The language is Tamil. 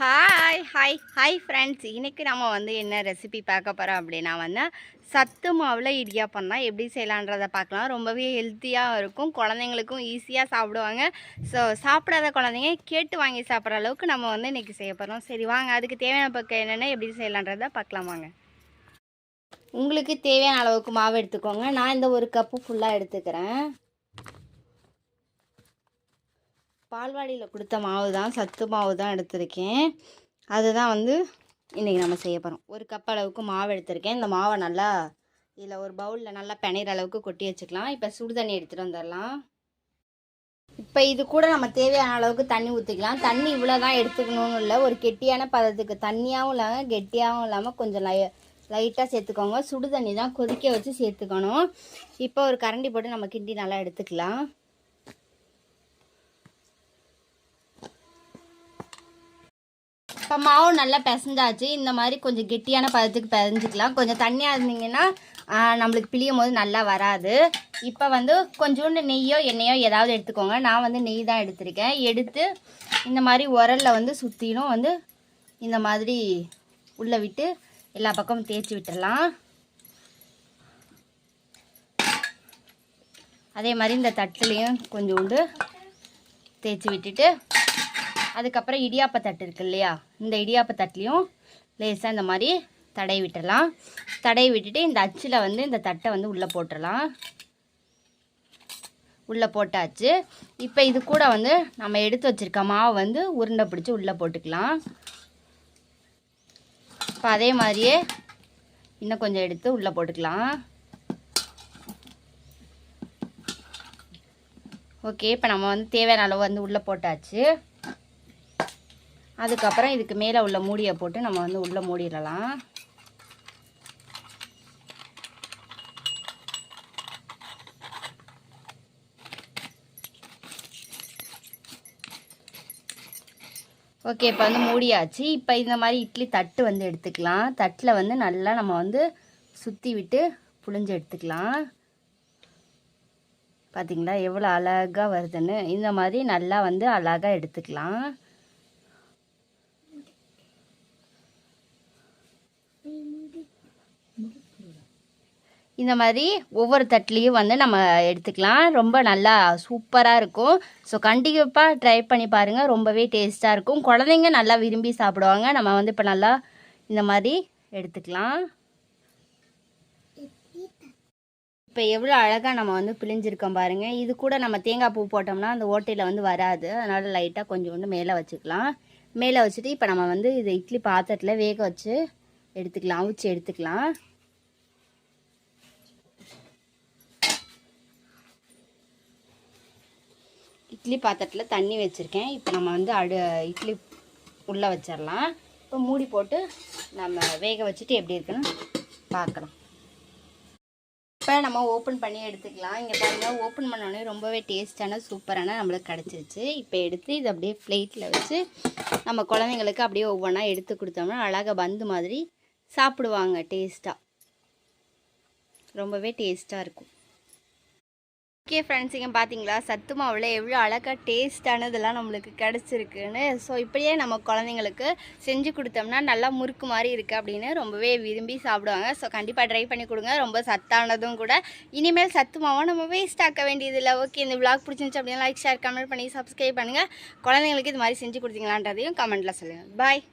ஹாய் ஹாய் ஹாய் ஃப்ரெண்ட்ஸ் இன்றைக்கி நம்ம வந்து என்ன ரெசிபி பார்க்க போகிறோம் அப்படின்னா வந்து சத்து மாவில் இடியாப்பம் தான். எப்படி செய்யலான்றதை பார்க்கலாம். ரொம்பவே ஹெல்த்தியாக இருக்கும். குழந்தைங்களுக்கும் ஈஸியாக சாப்பிடுவாங்க. ஸோ சாப்பிடாத குழந்தைங்க கேட்டு வாங்கி சாப்பிட்ற அளவுக்கு நம்ம வந்து இன்றைக்கி செய்ய போகிறோம் சரி வாங்க. அதுக்கு தேவையான பக்கம் என்னென்ன எப்படி செய்யலான்றதை பார்க்கலாம் வாங்க. உங்களுக்கு தேவையான அளவுக்கு மாவு எடுத்துக்கோங்க. நான் இந்த ஒரு கப்பு ஃபுல்லாக எடுத்துக்கிறேன். பால்வாடியில் கொடுத்த மாவு தான் சத்து மாவு தான் எடுத்திருக்கேன். அதுதான் வந்து இன்றைக்கி நம்ம செய்ய போகிறோம் ஒரு கப் அளவுக்கு மாவு எடுத்திருக்கேன். இந்த மாவை நல்லா இதில் ஒரு பவுலில் நல்லா பிணையிற அளவுக்கு கொட்டி வச்சுக்கலாம். இப்போ சுடு தண்ணி எடுத்துகிட்டு வந்துடலாம். இப்போ இது கூட நம்ம தேவையான அளவுக்கு தண்ணி ஊற்றிக்கலாம் தண்ணி இவ்வளோ தான் எடுத்துக்கணும்னு இல்லை. ஒரு கெட்டியான பதத்துக்கு தண்ணியாகவும் இல்லாமல் கெட்டியாகவும் இல்லாமல் கொஞ்சம் லை லைட்டாக சேர்த்துக்கோங்க. சுடு தண்ணி தான் கொதிக்க வச்சு சேர்த்துக்கணும். இப்போ ஒரு கரண்டி போட்டு நம்ம கிண்டி நல்லா எடுத்துக்கலாம். இப்போ மாவு நல்லா பிசைஞ்சாச்சு. இந்த மாதிரி கொஞ்சம் கெட்டியான பதத்துக்கு பிசைஞ்சிக்கலாம். கொஞ்சம் தண்ணியாக இருந்தீங்கன்னா நம்மளுக்கு பிழியும் போது நல்லா வராது. இப்போ வந்து கொஞ்சோண்டு நெய்யோ எண்ணெயோ ஏதாவது எடுத்துக்கோங்க. நான் வந்து நெய் தான் எடுத்திருக்கேன். எடுத்து இந்த மாதிரி உரலில் வந்து சுற்றிலும் வந்து இந்த மாதிரி உள்ளே விட்டு எல்லா பக்கமும் தேய்ச்சி விட்டுடலாம் அதே மாதிரி இந்த தட்டுலேயும் கொஞ்சோண்டு தேய்ச்சி விட்டுட்டு அதுக்கப்புறம் இடியாப்ப தட்டு இருக்கு இல்லையா? இந்த இடியாப்ப தட்டுலையும் லேசாக இந்த மாதிரி தடை விட்டுடலாம் தடை விட்டுட்டு இந்த அச்சில் வந்து இந்த தட்டை வந்து உள்ளே போட்டுடலாம் உள்ளே போட்டாச்சு. இப்போ இது கூட வந்து நம்ம எடுத்து வச்சுருக்க மாவை வந்து உருண்டை பிடிச்சி உள்ளே போட்டுக்கலாம். இப்போ அதே மாதிரியே இன்னும் கொஞ்சம் எடுத்து உள்ளே போட்டுக்கலாம். ஓகே இப்போ நம்ம வந்து தேவையான அளவு வந்து உள்ளே போட்டாச்சு. அதுக்கப்புறம் இதுக்கு மேலே உள்ள மூடியை போட்டு நம்ம வந்து உள்ளே மூடிடலாம். ஓகே இப்போ வந்து மூடியாச்சு. இப்போ இந்த மாதிரி இட்லி தட்டு வந்து எடுத்துக்கலாம். தட்டில் வந்து நல்லா நம்ம வந்து சுற்றி விட்டு புழிஞ்சு எடுத்துக்கலாம். பார்த்திங்களா எவ்வளோ அழகாக வருதுன்னு. இந்த மாதிரி நல்லா வந்து அழகாக எடுத்துக்கலாம். இந்த மாதிரி ஒவ்வொரு தட்டுலேயும் வந்து நம்ம எடுத்துக்கலாம். ரொம்ப நல்லா சூப்பராக இருக்கும். ஸோ கண்டிப்பாக ட்ரை பண்ணி பாருங்கள் ரொம்பவே டேஸ்ட்டாக இருக்கும். குழந்தைங்க நல்லா விரும்பி சாப்பிடுவாங்க. நம்ம வந்து இப்போ நல்லா இந்த மாதிரி எடுத்துக்கலாம். இப்போ எவ்வளோ அழகாக நம்ம வந்து பிழிஞ்சிருக்கோம் பாருங்கள் இது கூட நம்ம தேங்காய் பூ போட்டோம்னா அந்த ஓட்டையில் வந்து வராது. அதனால் லைட்டாக கொஞ்சோண்டு மேலே வச்சுக்கலாம். மேலே வச்சுட்டு இப்போ நம்ம வந்து இது இட்லி பாத்திரத்தில் வேக வச்சு எடுத்துக்கலாம். அவிச்சு எடுத்துக்கலாம். இட்லி பாத்திரத்தில் தண்ணி வச்சுருக்கேன். இப்போ நம்ம வந்து அடு இட்லி உள்ளே வச்சிடலாம் இப்போ மூடி போட்டு நம்ம வேக வச்சுட்டு எப்படி இருக்குன்னு பார்க்கலாம் இப்போ நம்ம ஓப்பன் பண்ணி எடுத்துக்கலாம். இங்கே பாருங்கள் ஓப்பன் பண்ணோடனே ரொம்பவே டேஸ்டான சூப்பரான நம்மளுக்கு கிடச்சிருச்சு. இப்போ எடுத்து இதை அப்படியே ஃப்ளைட்டில் வச்சு நம்ம குழந்தைங்களுக்கு அப்படியே ஒவ்வொன்றா எடுத்து கொடுத்தோம்னா அழகாக பந்து மாதிரி சாப்பிடுவாங்க டேஸ்ட்டாக ரொம்பவே டேஸ்ட்டாக இருக்கும். ஓகே ஃப்ரெண்ட்ஸ் இங்கே பார்த்தீங்களா சத்து மாவில் எவ்வளோ அழகாக டேஸ்டானதெல்லாம் நம்மளுக்கு கிடச்சிருக்குன்னு. ஸோ இப்படியே நம்ம குழந்தைங்களுக்கு செஞ்சு கொடுத்தோம்னா நல்லா முறுக்கு மாதிரி இருக்குது அப்படின்னு ரொம்பவே விரும்பி சாப்பிடுவாங்க. ஸோ கண்டிப்பாக ட்ரை பண்ணி கொடுங்க. ரொம்ப சத்தானதும் கூட. இனிமேல் சத்து மாவை நம்ம வேஸ்ட் ஆக்க வேண்டியதில்லை. ஓகே இந்த விளாக் பிடிச்சிருந்துச்சு அப்படின்னா லைக் ஷேர் கமெண்ட் பண்ணி சப்ஸ்கிரைப் பண்ணுங்கள் குழந்தைங்களுக்கு இது மாதிரி செஞ்சு கொடுத்தீங்களான்றதையும் கமெண்ட்டில் சொல்லுங்கள் பாய்